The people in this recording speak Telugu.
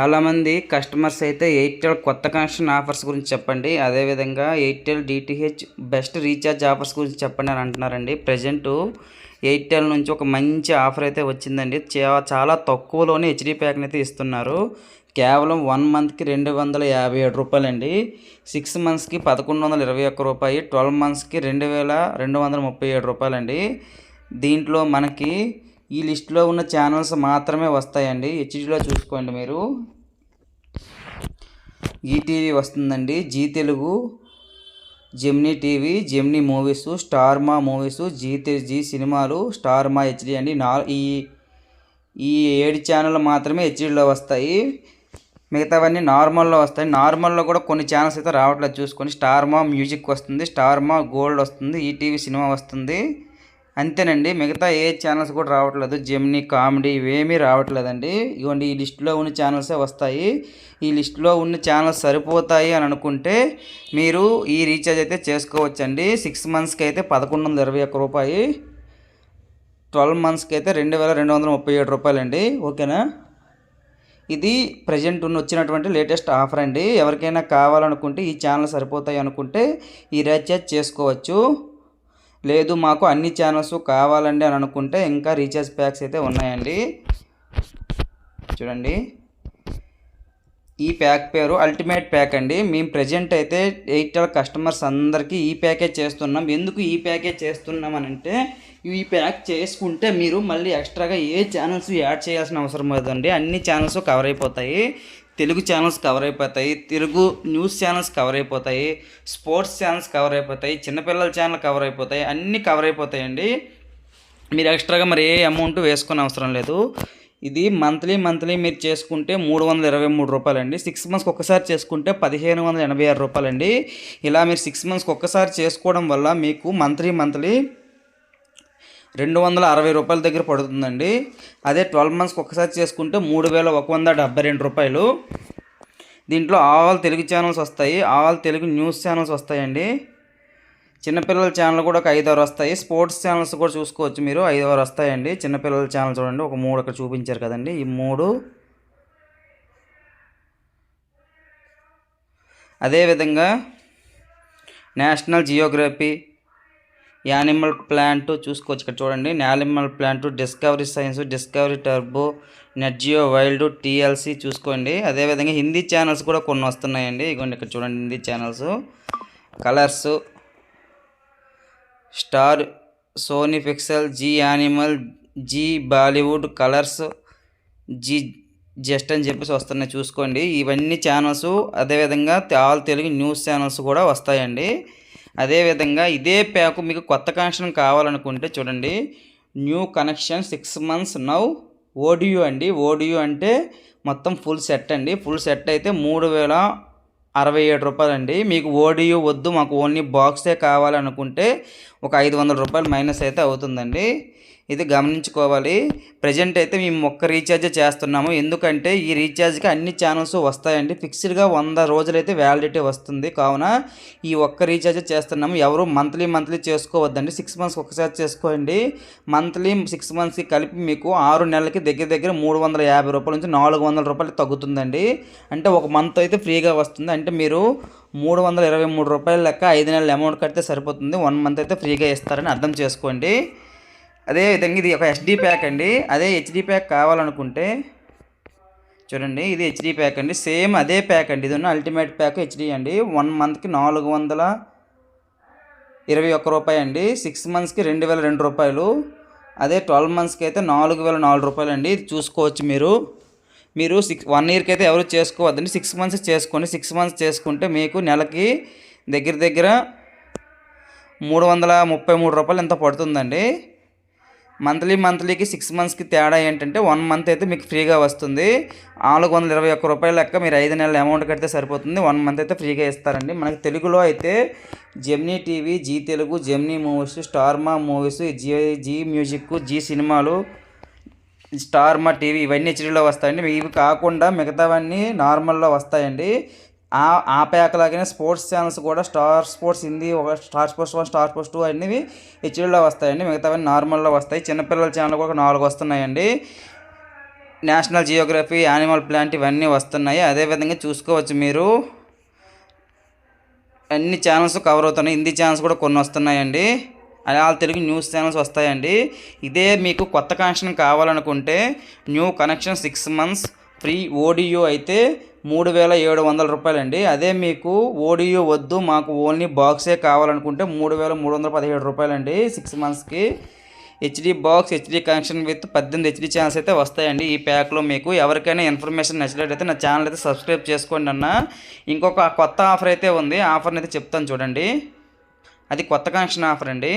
చాలామంది కస్టమర్స్ అయితే ఎయిర్టెల్ కొత్త కనెక్షన్ ఆఫర్స్ గురించి చెప్పండి. అదేవిధంగా Airtel DTH best recharge offers గురించి చెప్పండి అని అంటున్నారండి. ప్రజెంటు ఎయిర్టెల్ నుంచి ఒక మంచి ఆఫర్ అయితే వచ్చిందండి. చాలా తక్కువలోనే హెచ్డీ ప్యాక్ని అయితే ఇస్తున్నారు. కేవలం వన్ మంత్కి రెండు వందల యాభై ఏడు రూపాయలండి. సిక్స్ మంత్స్కి పదకొండు వందల ఇరవై ఒక్క రూపాయి ట్వెల్వ్ మంత్స్కి రెండు వేల రెండు వందల ముప్పై ఏడు రూపాయలండి. దీంట్లో మనకి ఈ లిస్ట్లో ఉన్న ఛానల్స్ మాత్రమే వస్తాయండి. హెచ్డీలో చూసుకోండి మీరు. ఈటీవీ వస్తుందండి. Zee Telugu Gemini TV Gemini movies Star Maa movies Zee Zee సినిమాలు స్టార్ మా హెచ్డి అండి. నా ఈ ఈ ఏడు ఛానల్ మాత్రమే హెచ్డీలో వస్తాయి. మిగతావన్నీ నార్మల్లో వస్తాయి. నార్మల్లో కూడా కొన్ని ఛానల్స్ అయితే రావట్లేదు చూసుకొని స్టార్ మా మ్యూజిక్ వస్తుంది. స్టార్ మా గోల్డ్ వస్తుంది. ఈటీవీ సినిమా వస్తుంది. అంతేనండి. మిగతా ఏ ఛానల్స్ కూడా రావట్లేదు. జెమ్నీ కామెడీ ఇవేమీ రావట్లేదండి. ఇవ్వండి ఈ లిస్టులో ఉన్న ఛానల్సే వస్తాయి. ఈ లిస్టులో ఉన్న ఛానల్స్ సరిపోతాయి అని అనుకుంటే మీరు ఈ రీఛార్జ్ అయితే చేసుకోవచ్చండి. సిక్స్ మంత్స్కి అయితే పదకొండు వందల ఇరవై ఒక్క రూపాయి. ట్వెల్వ్ మంత్స్కి అయితే రెండు వేల రెండు వందల ముప్పై ఏడు రూపాయలండి. ఓకేనా? ఇది ప్రజెంట్ ఉన్న వచ్చినటువంటి లేటెస్ట్ ఆఫర్ అండి. ఎవరికైనా కావాలనుకుంటే ఈ ఛానల్ సరిపోతాయి అనుకుంటే ఈ రీఛార్జ్ చేసుకోవచ్చు. లేదు మాకు అన్ని ఛానల్స్ కావాలండి అని అనుకుంటే ఇంకా రీఛార్జ్ ప్యాక్స్ అయితే ఉన్నాయండి. చూడండి. ఈ ప్యాక్ పేరు అల్టిమేట్ ప్యాక్ అండి. మేము ప్రజెంట్ అయితే ఎయిర్టెల్ కస్టమర్స్ అందరికీ ఈ ప్యాకేజ్ చేస్తున్నాం. ఎందుకు ఈ ప్యాకేజ్ చేస్తున్నాం అని అంటే ఈ ప్యాక్ చేసుకుంటే మీరు మళ్ళీ ఎక్స్ట్రాగా ఏ ఛానల్స్ యాడ్ చేయాల్సిన అవసరం లేదండి. అన్ని ఛానల్స్ కవర్ అయిపోతాయి. తెలుగు ఛానల్స్ కవర్ అయిపోతాయి తెలుగు న్యూస్ ఛానల్స్ కవర్ అయిపోతాయి స్పోర్ట్స్ ఛానల్స్ కవర్ అయిపోతాయి చిన్నపిల్లల ఛానల్ కవర్ అయిపోతాయి అన్నీ కవర్ అయిపోతాయండి. మీరు ఎక్స్ట్రాగా మరి ఏ అమౌంట్ వేసుకునే అవసరం లేదు. ఇది మంత్లీ మంత్లీ మీరు చేసుకుంటే మూడు వందల ఇరవై మూడు రూపాయలండి. సిక్స్ మంత్స్కి ఒక్కసారి చేసుకుంటే పదిహేను వందల ఎనభై ఆరు రూపాయలండి. ఇలా మీరు సిక్స్ మంత్స్కి ఒక్కసారి చేసుకోవడం వల్ల మీకు మంత్లీ మంత్లీ రెండు వందల అరవై రూపాయల దగ్గర పడుతుందండి. అదే ట్వెల్వ్ మంత్స్కి ఒకసారి చేసుకుంటే మూడు వేల ఒక వంద డెబ్బై రెండు రూపాయలు. దీంట్లో ఆల్ తెలుగు ఛానల్స్ వస్తాయి. ఆల్ తెలుగు న్యూస్ ఛానల్స్ వస్తాయండి. చిన్నపిల్లల ఛానల్ కూడా ఒక ఐదారు వస్తాయి. స్పోర్ట్స్ ఛానల్స్ కూడా చూసుకోవచ్చు మీరు. ఐదారు వస్తాయండి. చిన్నపిల్లల ఛానల్ చూడండి. ఒక మూడు అక్కడ చూపించారు కదండి. ఈ మూడు. అదేవిధంగా నేషనల్ జియోగ్రఫీ యానిమల్ ప్లాంట్ చూసుకోవచ్చు ఇక్కడ చూడండి. Animal plant Discovery science Discovery Turbo Nat Geo Wild TLC చూసుకోండి. అదేవిధంగా హిందీ ఛానల్స్ కూడా కొన్ని వస్తున్నాయండి. ఇగోండి ఇక్కడ చూడండి Hindi channels. Colors. Star Sony pixel Zee Anmol Zee Bollywood Colors Zee just అని చెప్పేసి వస్తున్నాయి. చూసుకోండి. ఇవన్నీ ఛానల్స్. అదేవిధంగా ఆల్ తెలుగు న్యూస్ ఛానల్స్ కూడా వస్తాయండి. అదేవిధంగా ఇదే ప్యాకు మీకు కొత్త కనెక్షన్ కావాలనుకుంటే చూడండి. New connection six months now ఓడియో అండి. ఓడియో అంటే మొత్తం ఫుల్ సెట్ అండి. ఫుల్ సెట్ అయితే మూడు వేల అరవై ఏడు రూపాయలండి. మీకు ఓడియో వద్దు మాకు ఓన్లీ బాక్సే కావాలనుకుంటే ఒక ఐదు వందల రూపాయలు మైనస్ అయితే అవుతుందండి. ఇది గమనించుకోవాలి. ప్రజెంట్ అయితే మేము ఒక్క రీఛార్జ్ చేస్తున్నాము. ఎందుకంటే ఈ రీఛార్జ్కి అన్ని ఛానల్స్ వస్తాయండి. ఫిక్స్డ్గా వంద రోజులైతే వ్యాలిడిటీ వస్తుంది. కావున ఈ ఒక్క రీఛార్జ్ చేస్తున్నాము. ఎవరు మంత్లీ మంత్లీ చేసుకోవద్దండి. సిక్స్ మంత్స్కి ఒకసారి చేసుకోండి. మంత్లీ సిక్స్ మంత్స్కి కలిపి మీకు ఆరు నెలలకి దగ్గర దగ్గర మూడు వందల యాభై రూపాయల నుంచి నాలుగు వందల రూపాయలు తగ్గుతుందండి. అంటే ఒక మంత్ అయితే ఫ్రీగా వస్తుంది. అంటే మీరు మూడు వందల ఇరవై మూడు రూపాయల లెక్క ఐదు నెలల అమౌంట్ కడితే సరిపోతుంది. వన్ మంత్ అయితే ఫ్రీగా ఇస్తారని అర్థం చేసుకోండి. అదే విధంగా ఇది ఒక ఎస్డి ప్యాక్ అండి. అదే హెచ్డి ప్యాక్ కావాలనుకుంటే చూడండి ఇది హెచ్డి ప్యాక్ అండి. సేమ్ అదే ప్యాక్ అండి. ఇది ఉన్న అల్టిమేట్ ప్యాక్ హెచ్డి అండి. వన్ మంత్కి నాలుగు వందల ఇరవై ఒక్క రూపాయి అండి. సిక్స్ మంత్స్కి రెండు వేల రెండు రూపాయలు. అదే ట్వెల్వ్ మంత్స్కి అయితే నాలుగు వేల నాలుగు రూపాయలు అండి. ఇది చూసుకోవచ్చు మీరు. మీరు సిక్స్ వన్ ఇయర్కి అయితే ఎవరు చేసుకోవద్దండి. సిక్స్ మంత్స్ చేసుకోండి. సిక్స్ మంత్స్ చేసుకుంటే మీకు నెలకి దగ్గర దగ్గర మూడు వందల ముప్పై మూడు రూపాయలు ఎంత పడుతుందండి. మంత్లీ మంత్లీకి సిక్స్ మంత్స్కి తేడా ఏంటంటే వన్ మంత్ అయితే మీకు ఫ్రీగా వస్తుంది. నాలుగు వందల ఇరవై ఒక్క రూపాయల లెక్క మీరు ఐదు నెలల అమౌంట్ కడితే సరిపోతుంది. వన్ మంత్ అయితే ఫ్రీగా ఇస్తారండి. మనకి తెలుగులో అయితే Gemini TV G Telugu Gemini movies Star Maa movies Zee G music G సినిమాలు స్టార్మా టీవీ ఇవన్నీ హెచ్డీలో వస్తాయండి. ఇవి కాకుండా మిగతావన్నీ నార్మల్లో వస్తాయండి. ఆ ఆ ప్యాక్ లాగానే స్పోర్ట్స్ ఛానల్స్ కూడా స్టార్ స్పోర్ట్స్ హిందీ ఒక Star Sports one Star Sports two అన్నీ హెచ్డీలో వస్తాయండి. మిగతావన్నీ నార్మల్లో వస్తాయి. చిన్నపిల్లల ఛానల్ కూడా నాలుగు వస్తున్నాయండి. నేషనల్ జియోగ్రఫీ యానిమల్ ప్లాంట్ ఇవన్నీ వస్తున్నాయి. అదేవిధంగా చూసుకోవచ్చు మీరు. అన్ని ఛానల్స్ కవర్ అవుతున్నాయి. హిందీ ఛానల్స్ కూడా కొన్ని వస్తున్నాయండి. ఆల్ తెలుగు న్యూస్ ఛానల్స్ వస్తాయండి. ఇదే మీకు కొత్త కనెక్షన్ కావాలనుకుంటే new connection six months free ఓడియో అయితే మూడు వేల ఏడు వందల రూపాయలండి. అదే మీకు ఓడియో వద్దు మాకు ఓన్లీ బాక్సే కావాలనుకుంటే మూడు వేల మూడు వందల పదిహేడు రూపాయలండి సిక్స్ మంత్స్కి. HD box HD connection with పద్దెనిమిది హెచ్డి ఛానల్స్ అయితే వస్తాయండి ఈ ప్యాక్లో మీకు. ఎవరికైనా ఇన్ఫర్మేషన్ నచ్చినట్లయితే నా ఛానల్ అయితే సబ్స్క్రైబ్ చేసుకోండి అన్న. ఇంకొక కొత్త ఆఫర్ అయితే ఉంది. ఆఫర్ని అయితే చెప్తాను చూడండి. అది కొత్త కనెక్షన్ ఆఫర్ అండి.